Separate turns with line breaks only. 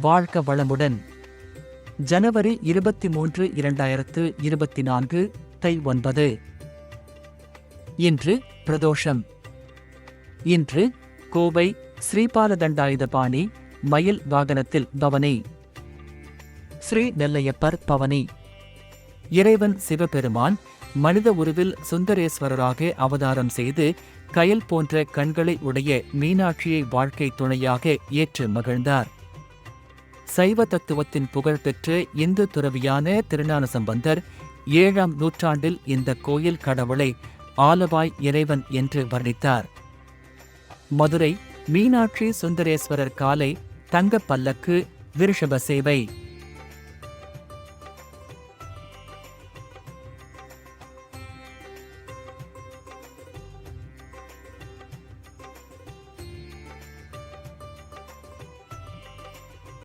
வாழ்க வளமுடன். ஜனவரி இருபத்தி மூன்று இரண்டாயிரத்து இருபத்தி நான்கு தை ஒன்பது. இன்று பிரதோஷம். இன்று கோவை ஸ்ரீபாலதண்டாயுதபாணி மயில் வாகனத்தில் பவனி. ஸ்ரீ நெல்லையப்பர் பவனி. இறைவன் சிவபெருமான் மனித உருவில் சுந்தரேஸ்வரராக அவதாரம் செய்து கயல் போன்ற கண்களை உடைய மீனாட்சியை வாழ்க்கை துணையாக ஏற்று மகிழ்ந்தார். சைவ தத்துவத்தின் புகழ்பெற்ற இந்து துறவியான திருஞான சம்பந்தர் ஏழாம் நூற்றாண்டில் இந்த கோயில் கடவுளை ஆலவாய் இறைவன் என்று வர்ணித்தார். மதுரை மீனாட்சி சுந்தரேஸ்வரர் காலை தங்கப் பல்லக்கு விருஷப சேவை.